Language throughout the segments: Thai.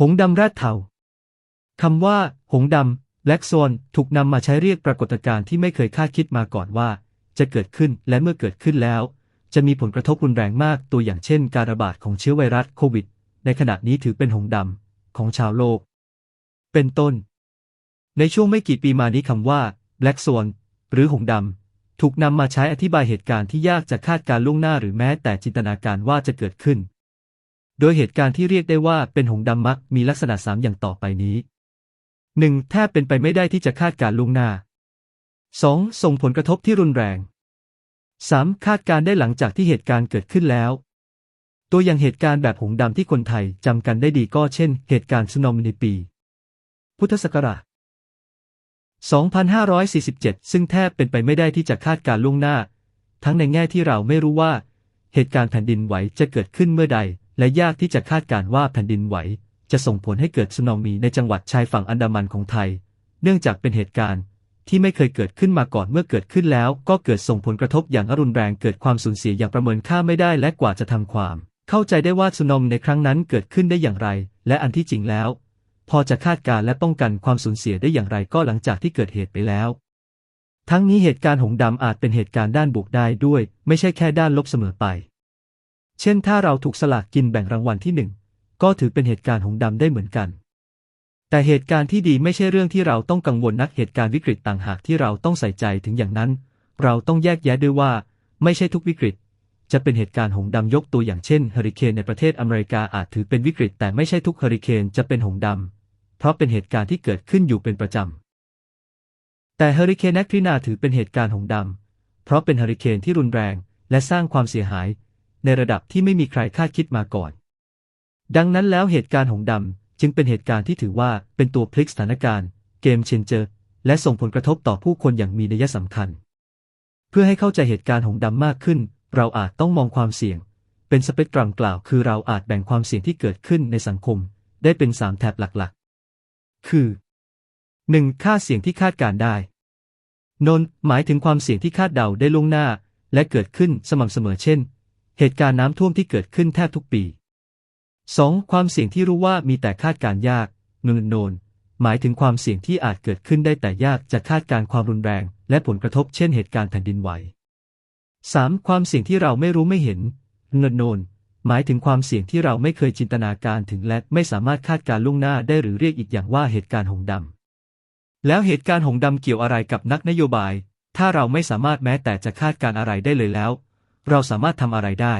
หงดำแรดเทาคำว่า หงดำแบล็กโซนถูกนำมาใช้เรียกปรากฏการณ์ที่ไม่เคยคาดคิดมาก่อนว่า จะเกิดขึ้นและเมื่อเกิดขึ้นแล้ว จะมีผลกระทบรุนแรงมากตัวอย่างเช่น การระบาดของเชื้อไวรัสโควิด ในขณะนี้ถือเป็นหงดำของชาวโลก เป็นต้น ในช่วงไม่กี่ปีมานี้คำว่า Black s w a หรือหงดำถูกนำมาใช้อธิบายเหตุการณ์ที่ยากจะคาดการล่วงหน้าหรือแม้แต่จินตนาการว่าจะเกิดขึ้น โดยเหตุการณ์ที่เรียกได้ว่าเป็นหงดำมักมีลักษณะสามอย่างต่อไปนี้ 1. แทบเป็นไปไม่ได้ที่จะคาดการล่วงหน้า 2. ส่งผลกระทบที่รุนแรง 3. คาดการได้หลังจากที่เหตุการณ์เกิดขึ้นแล้ว ตัวอย่างเหตุการณ์แบบหงดำที่คนไทยจำกันได้ดีก็เช่น เหตุการณ์สึนามิในปี พุทธศักราช 2547 ซึ่งแทบเป็นไปไม่ได้ที่จะคาดการล่วงหน้า ทั้งในแง่ที่เราไม่รู้ว่า เหตุการณ์แผ่นดินไหวจะเกิดขึ้นเมื่อใด และยากที่จะคาดการว่าแผ่นดินไหว จะส่งผลให้เกิดสึนามิในจังหวัดชายฝั่งอันดามันของไทย เนื่องจากเป็นเหตุการณ์ที่ไม่เคยเกิดขึ้นมาก่อนเมื่อเกิดขึ้นแล้ว ก็เกิดส่งผลกระทบอย่างรุนแรงเกิดความสูญเสียอย่างประเมินค่าไม่ได้และกว่าจะทำความ เข้าใจได้ว่าสึนามในครั้งนั้นเกิดขึ้นได้อย่างไร และอันที่จริงแล้ว พอจะคาดการและป้องกันความสูญเสียได้อย่างไรก็หลังจากที่เกิดเหตุไปแล้ว ทั้งนี้เหตุการณ์หงดำอาจเป็นเหตุการณ์ด้านบวกได้ด้วย ไม่ใช่แค่ด้านลบเสมอไป เช่นถ้าเราถูกสลากกินแบ่งรางวัลที่หนึ่งก็ถือเป็นเหตุการณ์หงดำได้เหมือนกัน แต่เหตุการณ์ที่ดีไม่ใช่เรื่องที่เราต้องกังวลนักเหตุการณ์วิกฤตต่างหากที่เราต้องใส่ใจถึงอย่างนั้น เราต้องแยกแยะด้วยว่า ไม่ใช่ทุกวิกฤต จะเป็นเหตุการณ์หงดำยกตัวอย่างเช่นเฮอริเคนในประเทศอเมริกาอาจถือเป็นวิกฤต แต่ไม่ใช่ทุกเฮอริเคนจะเป็นหงดำเพราะเป็นเหตุการณ์ที่เกิดขึ้นอยู่เป็นประจำแต่เฮอริเคนแอคทรีนาถือเป็นเหตุการณ์หงดำเพราะเป็นเฮอริเคนที่รุนแรง และสร้างความเสียหาย ในระดับที่ไม่มีใครคาดคิดมาก่อน ดังนั้นแล้วเหตุการณ์หงส์ดำจึงเป็นเหตุการณ์ที่ถือว่าเป็นตัวพลิกสถานการณ์ เกมเชนเจอร์และส่งผลกระทบต่อผู้คนอย่างมีนัยสำคัญ เพื่อให้เข้าใจเหตุการณ์หงส์ดำมากขึ้น เราอาจต้องมองความเสี่ยง เป็นสเปกตรัมกล่าว คือเราอาจแบ่งความเสี่ยงที่เกิดขึ้นในสังคม ได้เป็นสามแถบหลักๆ คือ 1. ค่าเสี่ยงที่คาดการได้นนหมายถึงความเสี่ยงที่คาดเดาได้ล่วงหน้า และเกิดขึ้นสม่ำเสมอเช่น เหตุการณ์น้ำท่วมที่เกิดขึ้นแทบทุกปี 2. ความเสี่ยงที่รู้ว่ามีแต่คาดการยากนนโนน หมายถึงความเสี่ยงที่อาจเกิดขึ้นได้แต่ยากจะคาดการความรุนแรง และผลกระทบเช่นเหตุการณ์แผ่นดินไหว 3. ความเสี่ยงที่เราไม่รู้ไม่เห็นเงินโนน หมายถึงความเสี่ยงที่เราไม่เคยจินตนาการถึงและไม่สามารถคาดการล่วงหน้าได้หรือเรียกอีกอย่างว่าเหตุการณ์หงส์ดำ แล้วเหตุการณ์หงส์ดำเกี่ยวอะไรกับนักนโยบาย ถ้าเราไม่สามารถแม้แต่จะคาดการอะไรได้เลยแล้ว เราสามารถทำอะไรได้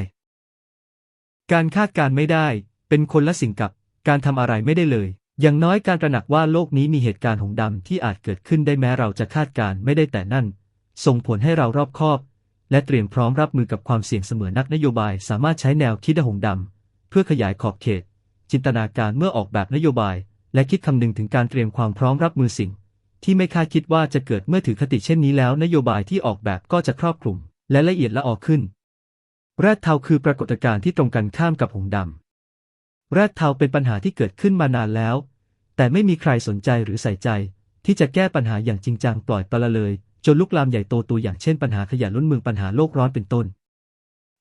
การคาดการไม่ได้ เป็นคนละสิ่งกับการทำอะไรไม่ได้เลย อย่างน้อยการตระหนักว่าโลกนี้มีเหตุการณ์หงดำที่อาจเกิดขึ้นได้แม้เราจะคาดการไม่ได้แต่นั่น ส่งผลให้เรารอบคอบ และเตรียมพร้อมรับมือกับความเสี่ยงเสมอนักนโยบาย สามารถใช้แนวคิดหงดำเพื่อขยายขอบเขต จินตนาการเมื่อออกแบบนโยบาย และคิดคำนึงถึงการเตรียมความพร้อมรับมือสิ่ง ที่ไม่คาดคิดว่าจะเกิดเมื่อถือคติเช่นนี้แล้ว นโยบายที่ออกแบบก็จะครอบคลุม และละเอียดละออขึ้น แรดเทาคือปรากฏการณ์ที่ตรงกันข้ามกับหงดำ แรดเทาเป็นปัญหาที่เกิดขึ้นมานานแล้ว แต่ไม่มีใครสนใจหรือใส่ใจ ที่จะแก้ปัญหาอย่างจริงจังปล่อยปละเลย จนลุกลามใหญ่โตตัวอย่างเช่นปัญหาขยะล้นเมืองปัญหาโลกร้อนเป็นต้น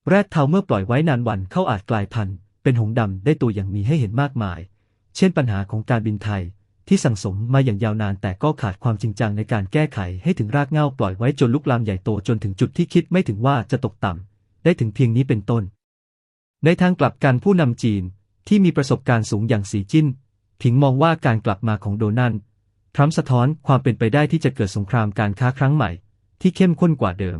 แรดเทาเมื่อปล่อยไว้นานวันเข้าอาจกลายพันธุ์เป็นหงดำได้ตัวอย่างมีให้เห็นมากมาย เช่นปัญหาของการบินไทยที่สั่งสมมาอย่างยาวนานแต่ก็ขาดความจริงจังในการแก้ไขให้ถึงรากเหง้าปล่อยไว้จนลุกลามใหญ่โตจนถึงจุดที่คิดไม่ถึงว่าจะตกต่ำ ได้ถึงเพียงนี้เป็นต้น ในทางกลับกันผู้นำจีนที่มีประสบการณ์สูงอย่างสีจิ้น ผิงมองว่าการกลับมาของโดนัลด์ทรัมป์สะท้อนความเป็นไปได้ที่จะเกิดสงครามการค้าครั้งใหม่ ที่เข้มข้นกว่าเดิม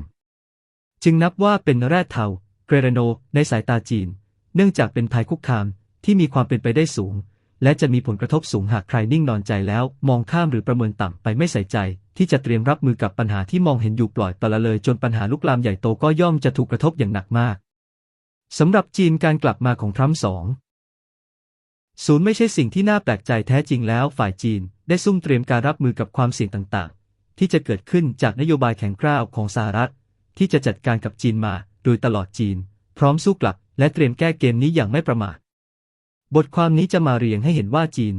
จึงนับว่าเป็นแร่เทาเกรโนในสายตาจีน เนื่องจากเป็นภัยคุกคามที่มีความเป็นไปได้สูง และจะมีผลกระทบสูงหากใครนิ่งนอนใจแล้ว มองข้ามหรือประเมินต่ำไปไม่ใส่ใจ ที่จะเตรียมรับมือกับปัญหาที่มองเห็นอยู่ปล่อยปละเลย จนปัญหาลุกลามใหญ่โตก็ย่อมจะถูกกระทบอย่างหนักมากสำหรับจีนการกลับมาของทรัมป์สองศูนย์ไม่ใช่สิ่งที่น่าแปลกใจแท้จริงแล้ว ฝ่ายจีนได้ซุ่มเตรียมการรับมือกับความเสี่ยงต่างๆ ที่จะเกิดขึ้นจากนโยบายแข็งกร้าวของสหรัฐ ที่จะจัดการกับจีนมา โดยตลอดจีน พร้อมสู้กลับ และเตรียมแก้เกมนี้อย่างไม่ประมาท บทความนี้จะมาเรียงให้เห็นว่าจีน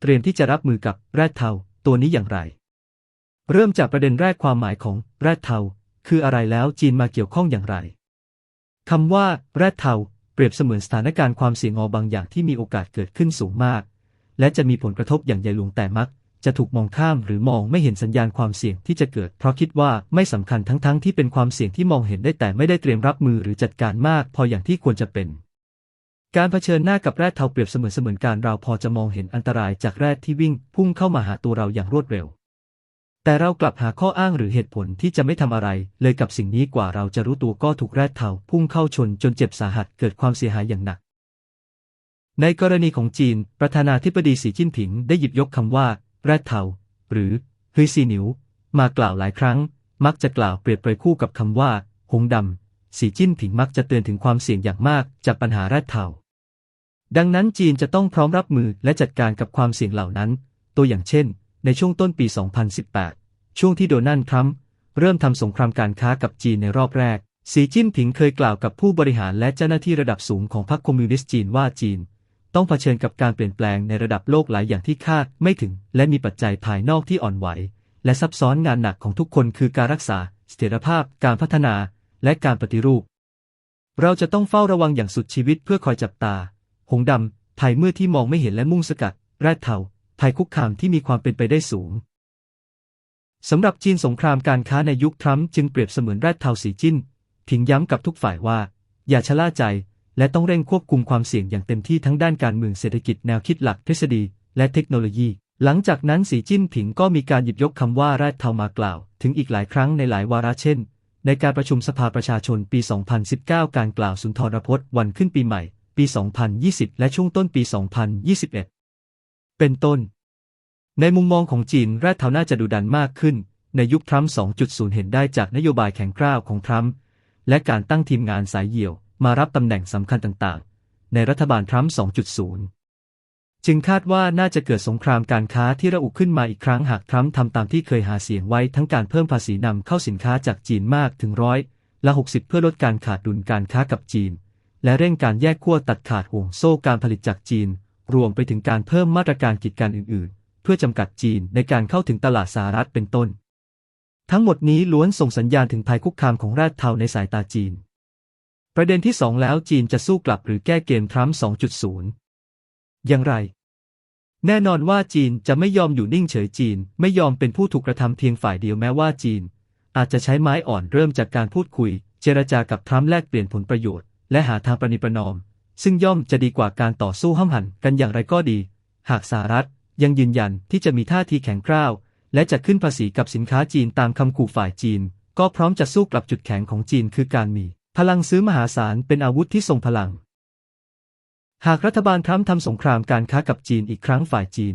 เตรียมที่จะรับมือกับแรดเทาตัวนี้อย่างไร เริ่มจากประเด็นแรกความหมายของแรดเทาคืออะไรแล้วจีนมาเกี่ยวข้องอย่างไรคำว่าแรดเทาเปรียบเสมือนสถานการณ์ความเสี่ยงอบางอย่างที่มีโอกาสเกิดขึ้นสูงมาก และจะมีผลกระทบอย่างใหญ่หลวงแต่มัก จะถูกมองข้ามหรือมองไม่เห็นสัญญาณความเสี่ยงที่จะเกิด เพราะคิดว่าไม่สำคัญทั้งๆที่เป็นความเสี่ยงที่มองเห็นได้แต่ไม่ได้เตรียมรับมือหรือจัดการมาก พออย่างที่ควรจะเป็น การเผชิญหน้ากับแรดเทาเปรียบเสมือนเสมือนการเราพอจะมองเห็นอันตรายจากแรดที่วิ่งพุ่งเข้ามาหาตัวเราอย่างรวดเร็ว แต่เรากลับหาข้ออ้างหรือเหตุผลที่จะไม่ทำอะไร เลยกับสิ่งนี้กว่าเราจะรู้ตัวก็ถูกแรดเทาพุ่งเข้าชนจนเจ็บสาหัสเกิดความเสียหายอย่างหนัก ในกรณีของจีน ประธานาธิบดีสีจิ้นผิงได้หยิบยกคำว่า แรดเทาหรือเฮยซีหนิวมากล่าวหลายครั้ง มักจะกล่าวเปรียบเปรยคู่กับคำว่า หงดำ สีจิ้นผิงมักจะเตือนถึงความเสี่ยงอย่างมากจากปัญหาแรดเทาดังนั้นจีนจะต้องพร้อมรับมือและจัดการกับความเสี่ยงเหล่านั้น ตัวอย่างเช่น ในช่วงต้นปี 2018 ช่วงที่โดนัลด์ทรัมป์เริ่มทำสงครามการค้ากับจีนในรอบแรก สีจิ้นผิงเคยกล่าวกับผู้บริหารและเจ้าหน้าที่ระดับสูงของพรรคคอมมิวนิสต์จีนว่าจีน ต้องเผชิญกับการเปลี่ยนแปลงในระดับโลกหลายอย่างที่คาดไม่ถึง และมีปัจจัยภายนอกที่อ่อนไหว และซับซ้อนงานหนักของทุกคนคือการรักษา เสถียรภาพ การพัฒนา และการปฏิรูป เราจะต้องเฝ้าระวังอย่างสุดชีวิตเพื่อคอยจับตา หงดำภัยเมื่อที่มองไม่เห็นและมุ่งสกัด แรดเทาภัยคุกคามที่มีความเป็นไปได้สูงสำหรับจีนสงครามการค้าในยุคทรัมป์จึงเปรียบเสมือนแรดเทาสีจิ้นพิงย้ำกับทุกฝ่ายว่า อย่าชะล่าใจ และต้องเร่งควบคุมความเสี่ยงอย่างเต็มที่ทั้งด้านการเมืองเศรษฐกิจแนวคิดหลักทฤษฎี และเทคโนโลยี หลังจากนั้นสีจิ้นผิงก็มีการหยิบยกคำว่าแรดเทามากล่าว ถึงอีกหลายครั้งในหลายวาระเช่น ในการประชุมสภาประชาชนปี 2019 การกล่าวสุนทรพจน์วันขึ้นปีใหม่ ปี 2020 และช่วงต้นปี 2021 เป็นต้น ในมุมมองของจีนแรดเทาน่าจะดุดันมากขึ้น ในยุคทรัมป์ 2.0 เห็นได้จากนโยบายแข็งกร้าวของทรัมป์และการตั้งทีมงานสายเหี่ยวมารับตำแหน่งสำคัญต่างๆ ในรัฐบาลทรัมป์ 2.0 จึงคาดว่าน่าจะเกิดสงครามการค้าที่ระอุขึ้นมาอีกครั้งหากทรัมป์ทำตามที่เคยหาเสียงไว้ทั้งการเพิ่มภาษีนำเข้าสินค้าจากจีนมากถึงร้อยละ 60 เพื่อลดการขาดดุลการค้ากับจีน และเร่งการแยกขั้วตัดขาดห่วงโซ่การผลิตจากจีน รวมไปถึงการเพิ่มมาตรการกีดกันอื่น ๆ เพื่อจำกัดจีนในการเข้าถึงตลาดสหรัฐเป็นต้น ทั้งหมดนี้ล้วนส่งสัญญาณถึงภัยคุกคามของแรดเทาในสายตาจีน ประเด็นที่ 2 แล้วจีนจะสู้กลับหรือแก้เกมทรัมป์2.0 อย่างไร แน่นอนว่าจีนจะไม่ยอมอยู่นิ่งเฉยจีน ไม่ยอมเป็นผู้ถูกกระทำเพียงฝ่ายเดียวแม้ว่าจีน อาจจะใช้ไม้อ่อนเริ่มจากการพูดคุย เจรจากับทรัมป์แลกเปลี่ยนผลประโยชน์ และหาทางประนีประนอม ซึ่งย่อมจะดีกว่าการต่อสู้ห้ำหันกันอย่างไรก็ดี หากสหรัฐยังยืนยันที่จะมีท่าทีแข็งกร้าวและจะขึ้นภาษีกับสินค้าจีนตามคำขู่ฝ่ายจีน ก็พร้อมจะสู้กลับจุดแข็งของจีนคือการมี พลังซื้อมหาศาลเป็นอาวุธที่ทรงพลัง หากรัฐบาลทรัมป์ทำสงครามการค้ากับจีนอีกครั้งฝ่ายจีน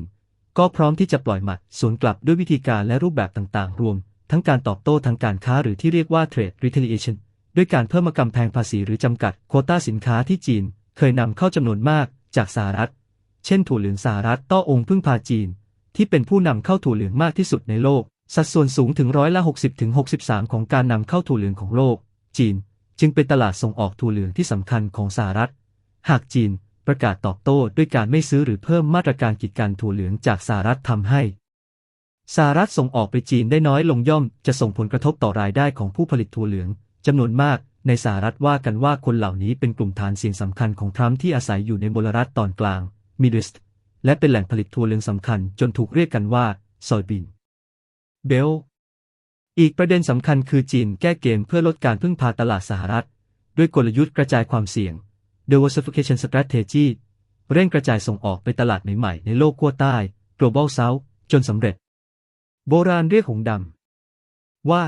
ก็พร้อมที่จะปล่อยหมัดสวนกลับด้วยวิธีการและรูปแบบต่างๆ รวม ทั้งการตอบโต้ทางการค้าหรือที่เรียกว่า trade retaliation ด้วยการเพิ่มกำแพงภาษีหรือจำกัดโควต้าสินค้าที่จีน เคยนำเข้าจำนวนมากจากสหรัฐ เช่นถั่วเหลืองสหรัฐต้อองค์พึ่งพาจีน ที่เป็นผู้นำเข้าถั่วเหลืองมากที่สุดในโลก สัดส่วนสูงถึงร้อยละ 60ถึง63ของการนำเข้าถั่วเหลืองของโลก จีน จึงเป็นตลาดส่งออกถั่วเหลืองที่สำคัญของสหรัฐ หากจีน ประกาศตอบโต้ด้วยการไม่ซื้อหรือเพิ่มมาตรการกีดกันถั่วเหลืองจากสหรัฐทำให้สหรัฐส่งออกไปจีนได้น้อยลงย่อม จะส่งผลกระทบต่อรายได้ของผู้ผลิตถั่วเหลืองจำนวนมาก ในสหรัฐว่ากันว่าคนเหล่านี้เป็นกลุ่มฐานเสียงสำคัญของทรัมป์ที่อาศัยอยู่ในมลรัฐตอนกลางมิดเดิสต์และเป็นแหล่งผลิตถั่วเหลืองสำคัญจนถูกเรียกกันว่าซอยบินเบลอีกประเด็นสำคัญคือจีนแก้เกมเพื่อลดการพึ่งพาตลาดสหรัฐ ด้วยกลยุทธ์กระจายความเสี่ยง diversification strategy เร่งกระจายส่งออกไปตลาดใหม่ๆ ในโลกขั้วใต้ global south จนสำเร็จ โบราณเรียกหงดำ ว่า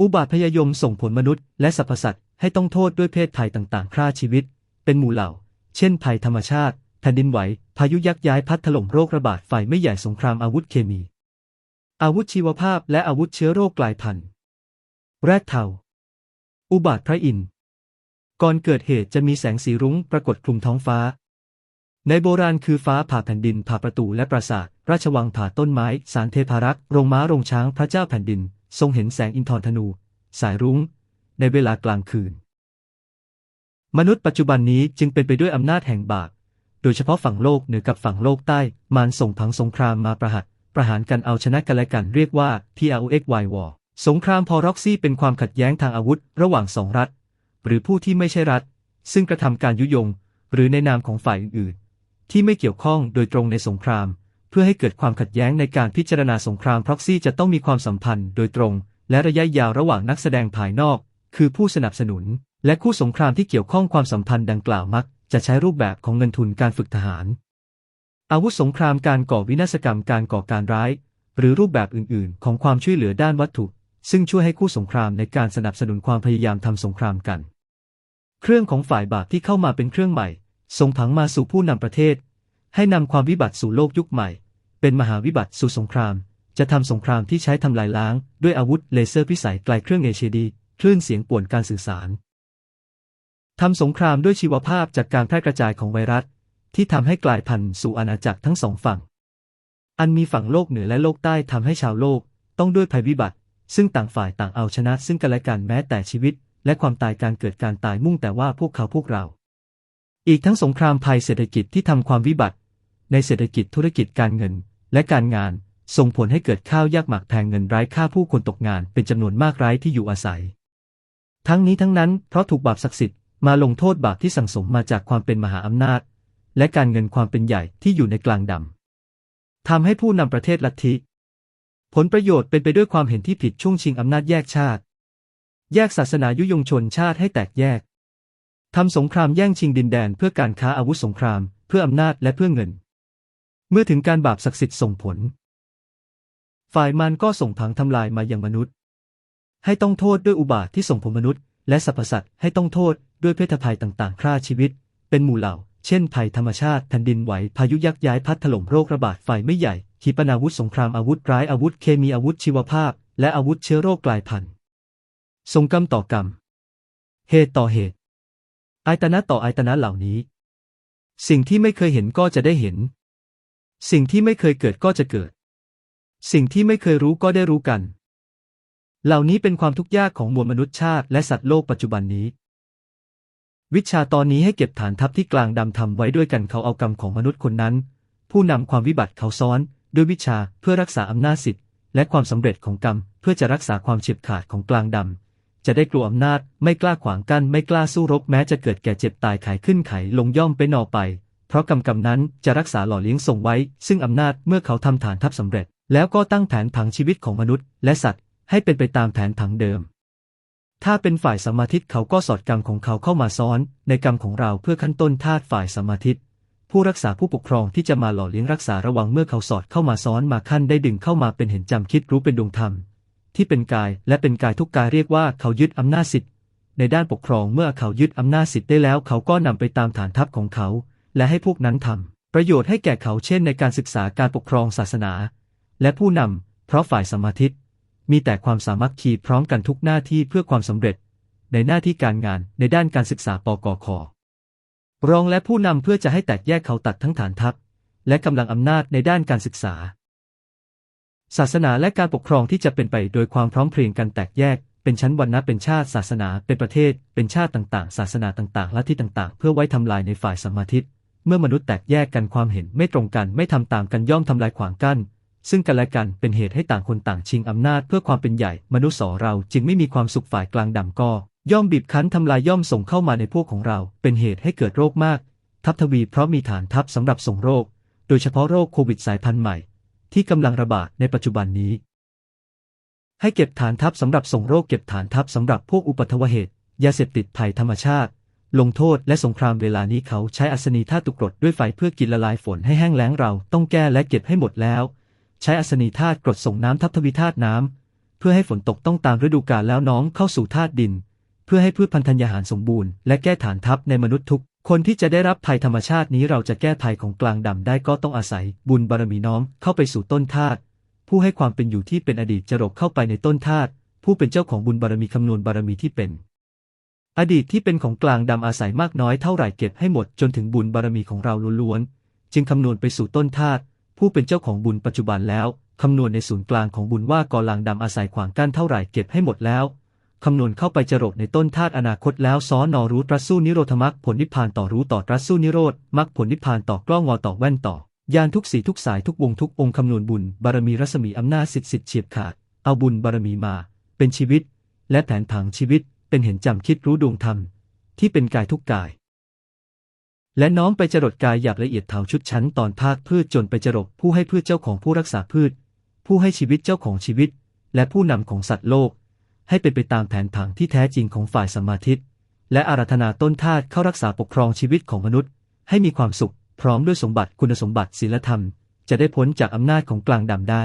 อุบาทพยายมส่งผลมนุษย์และสรรพสัตว์ให้ต้องโทษด้วยเพศภัยต่างๆฆ่าชีวิต เป็นหมู่เหล่า เช่นภัยธรรมชาติ แผ่นดินไหว พายุยักษ์ย้ายพัดถล่มโรคระบาดไฟไม่ใหญ่สงครามอาวุธเคมี อาวุธชีวภาพและอาวุธเชื้อโรคกลายพันธุ์ แรดเทาอุบาทพระอินทร์ ก่อนเกิดเหตุจะมีแสงสีรุ้งปรากฏคลุมท้องฟ้า ในโบราณคือฟ้าผ่าแผ่นดินผ่าประตูและปราสาท ราชวังผ่าต้นไม้ สารเทพารักษ์โรงม้าโรงช้างพระเจ้าแผ่นดิน ทรงเห็นแสงอินทรธนู สายรุ้ง ในเวลากลางคืน มนุษย์ปัจจุบันนี้จึงเป็นไปด้วยอำนาจแห่งบาปโดยเฉพาะฝั่งโลกเหนือกับฝั่งโลกใต้ มารส่งผังสงครามมาประหัตประหารกันเอาชนะกันและกันเรียกว่า PROXY War สงครามพอร็อกซี่เป็นความขัดแย้งทางอาวุธ ระหว่างสองรัฐ หรือผู้ที่ไม่ใช่รัฐ ซึ่งกระทำการยุยง หรือในนามของฝ่ายอื่นๆ ที่ไม่เกี่ยวข้องโดยตรงในสงคราม เพื่อให้เกิดความขัดแย้งในการพิจารณาสงครามพ็อกซี่จะต้องมีความสัมพันธ์โดยตรง และระยะยาวระหว่างนักแสดงภายนอก คือผู้สนับสนุน และคู่สงครามที่เกี่ยวข้องความสัมพันธ์ดังกล่าวมัก จะใช้รูปแบบของเงินทุนการฝึกทหาร อาวุธสงครามการก่อวินาศกรรมการก่อการร้าย หรือรูปแบบอื่น ๆ ของความช่วยเหลือด้านวัตถุ ซึ่งช่วยให้คู่สงครามในการสนับสนุนความพยายามทำสงครามกัน เครื่องของฝ่ายบาปที่เข้ามาเป็นเครื่องใหม่ส่งผังมาสู่ผู้นำประเทศ ให้นำความวิบัติสู่โลกยุคใหม่ เป็นมหาวิบัติสู่สงคราม จะทำสงครามที่ใช้ทำลายล้าง ด้วยอาวุธเลเซอร์พิสัยไกลเครื่องเอเชดีคลื่นเสียงป่วนการสื่อสารทำสงครามด้วยชีวภาพจากการแพร่กระจายของไวรัส ที่ทำให้กลายพันธุ์สู่อาณาจักรทั้งสองฝั่ง อันมีฝั่งโลกเหนือและโลกใต้ทำให้ชาวโลก ต้องด้วยภัยวิบัติ ซึ่งต่างฝ่ายต่างเอาชนะซึ่งกันและกันแม้แต่ชีวิต และความตายการเกิดการตายมุ่งแต่ว่าพวกเขาพวกเรา อีกทั้งสงครามภัยเศรษฐกิจที่ทำความวิบัติ ในเศรษฐกิจธุรกิจการเงิน และการงาน ส่งผลให้เกิดข้าวยากหมากแพงเงินไร้ค่าผู้คนตกงานเป็นจำนวนมากไร้ที่อยู่อาศัย ทั้งนี้ทั้งนั้นเพราะถูกบาปศักดิ์สิทธิ์มาลงโทษบาปที่สั่งสมมาจากความเป็นมหาอำนาจ และการเงินความเป็นใหญ่ที่อยู่ในกลางดำทำให้ผู้นำประเทศลัทธิ ผลประโยชน์เป็นไปด้วยความเห็นที่ผิดช่วงชิงอำนาจแยกชาติ แยกศาสนายุยงชนชาติให้แตกแยกทำสงครามแย่งชิงดินแดนเพื่อการค้าอาวุธสงคราม เพื่ออำนาจและเพื่อเงิน เมื่อถึงการบาปศักดิ์สิทธิ์ส่งผล ฝ่ายมันก็ส่งผังทำลายมาอย่างมนุษย์ ให้ต้องโทษด้วยอุบาทที่ส่งผลมนุษย์ และสรรพสัตว์ให้ต้องโทษด้วยเพศภัยต่างๆ ฆ่าชีวิต เป็นหมู่เหล่า เช่น ภัยธรรมชาติแผ่นดินไหวพายุยักษ์ย้ายพัดถล่มโรคระบาดไฟไม่ใหญ่ ขีปนาวุธสงครามอาวุธร้ายอาวุธเคมีอาวุธชีวภาพ และอาวุธเชื้อโรคกลายพันธุ์ส่งกรรมต่อกรรม เหตุต่อเหตุ อายตนะต่ออายตนะเหล่านี้ สิ่งที่ไม่เคยเห็นก็จะได้เห็น สิ่งที่ไม่เคยเกิดก็จะเกิด สิ่งที่ไม่เคยรู้ก็ได้รู้กัน เหล่านี้เป็นความทุกข์ยากของมวลมนุษยชาติและสัตว์โลกปัจจุบันนี้ วิชาตอนนี้ให้เก็บฐานทัพที่กลางดำทำไว้ด้วยกันเขาเอากรรมของมนุษย์คนนั้น ผู้นำความวิบัติเขาซ้อน ด้วยวิชาเพื่อรักษาอำนาจสิทธิ์และความสำเร็จของกรรม เพื่อจะรักษาความเฉียบขาดของกลางดำ จะได้กลัวอำนาจ ไม่กล้าขวางกั้นไม่กล้าสู้รบแม้จะเกิดแก่เจ็บตายขายขึ้นไขลงย่อมไปนอไป เพราะกรรมกรรมนั้นจะรักษาหล่อเลี้ยงส่งไว้ ซึ่งอำนาจเมื่อเขาทำฐานทัพสำเร็จ แล้วก็ตั้งแผนผังชีวิตของมนุษย์ และสัตว์ให้เป็นไปตามแผนผังเดิม ถ้าเป็นฝ่ายสมาธิเขาก็สอดกรรมของเขาเข้ามาซ้อน ในกรรมของเราเพื่อขั้นต้นธาตุฝ่ายสมาธิ ผู้รักษาผู้ปกครองที่จะมาหล่อเลี้ยงรักษาระวังเมื่อเขาสอดเข้ามาซ้อนมาขั้นได้ดึงเข้ามาเป็นเห็นจำคิดรู้เป็นดวงธรรม ที่เป็นกายและเป็นกายทุกกายเรียกว่าเขายึดอำนาจสิทธิ์ในด้านปกครองเมื่อเขายึดอำนาจสิทธิ์ได้แล้วเขาก็นำไปตามฐานทัพของเขา และให้พวกนั้นทำประโยชน์ให้แก่เขาเช่นในการศึกษาการปกครองศาสนา และผู้นำเพราะฝ่ายสมาธิมีแต่ความสามัคคีพร้อมกันทุกหน้าที่เพื่อความสำเร็จ ในหน้าที่การงานในด้านการศึกษาปกค รองและผู้นำเพื่อจะให้แตกแยกเขาตัดทั้งฐานทัพ และกำลังอำนาจในด้านการศึกษา ศาสนาและการปกครองที่จะเป็นไปโดยความพร้อมเพรียงกันแตกแยก เป็นชั้นวรรณะเป็นชาติศาสนา เป็นประเทศ เป็นชาติต่างๆ ศาสนาต่างๆและที่ต่างๆ เพื่อไว้ทำลายในฝ่ายสมาธิเมื่อมนุษย์แตกแยกกันความเห็นไม่ตรงกันไม่ทำตามกันย่อมทำลายขวางกั้นซึ่งกันและกันเป็นเหตุให้ต่างคนต่างชิงอำนาจเพื่อความเป็นใหญ่ มนุษย์สอเราจึงไม่มีความสุขฝ่ายกลางดำก็ ย่อมบีบคั้นทำลายย่อมส่งเข้ามาในพวกของเรา เป็นเหตุให้เกิดโรคมาก ทับทวีเพราะมีฐานทัพสำหรับส่งโรค โดยเฉพาะโรคโควิดสายพันธุ์ใหม่ ที่กำลังระบาดในปัจจุบันนี้ ให้เก็บฐานทัพสำหรับส่งโรคเก็บฐานทัพสำหรับพวกอุปทวเหตุยาเสพติดภัยธรรมชาติ ลงโทษและสงครามเวลานี้เขาใช้อัศนีธาตุกรดด้วยไฟเพื่อกินละลายฝนให้แห้งแล้งเราต้องแก้และเก็บให้หมดแล้ว ใช้อัศนีธาตุกรดส่งน้ำทับทวีธาตุน้ำเพื่อให้ฝนตกต้องตามฤดูกาลแล้วน้องเข้าสู่ธาตุดิน พื่อให้พืชพันธัญญาหารสมบูรณ์และแก้ฐานทัพในมนุษย์ทุกคนที่จะได้รับภัยธรรมชาตินี้เราจะแก้ภัยของกลางดำได้ก็ต้องอาศัย บุญบารมีน้อมเข้าไปสู่ต้นธาตุผู้ให้ความเป็นอยู่ที่เป็นอดีตจรกเข้าไปในต้นธาตุผู้เป็นเจ้าของบุญบารมีคำนวณบารมีที่เป็น อดีตที่เป็นของกลางดำอาศัยมากน้อยเท่าไหร่เก็บให้หมดจนถึงบุญบารมีของเราล้วนๆจึงคำนวณไปสู่ต้นธาตุผู้เป็นเจ้าของบุญปัจจุบันแล้วคำนวณในศูนย์กลางของบุญว่ากอลางดำอาศัยขวางกั้นเท่าไหร่เก็บให้หมดแล้ว คำนวณเข้าไปจรดในต้นธาตุอนาคตแล้วซ้อนนอรู้ตรัสสู้นิโรธมรรคผลนิพพานต่อรู้ต่อตรัสสู้นิโรธมรรคผลนิพพานต่อกล้องงอต่อแว่นต่อยานทุกสีทุกสายทุกวงทุกองค์คำนวณบุญบารมีรัศมีอำนาจสิทธิ์สิทธิ์เฉียบขาด เอาบุญบารมีมา เป็นชีวิต และแผนผังชีวิต เป็นเห็นจำคิดรู้ดวงธรรม ที่เป็นกายทุกกาย และน้อมไปจรดกายหยาบละเอียดเถาชุดชั้นตอนภาคพืชจนไปจรดผู้ให้พืชเจ้าของผู้รักษาพืช ผู้ให้ชีวิตเจ้าของชีวิต และผู้นำของสัตว์โลก ให้เป็นไปตามแผนผังที่แท้จริงของฝ่ายสมมาทิฏและอาราธนาต้นทาสเข้ารักษาปกครองชีวิตของมนุษย์ ให้มีความสุข พร้อมด้วยสมบัติคุณสมบัติศีลธรรม จะได้พ้นจากอำนาจของกลางดำได้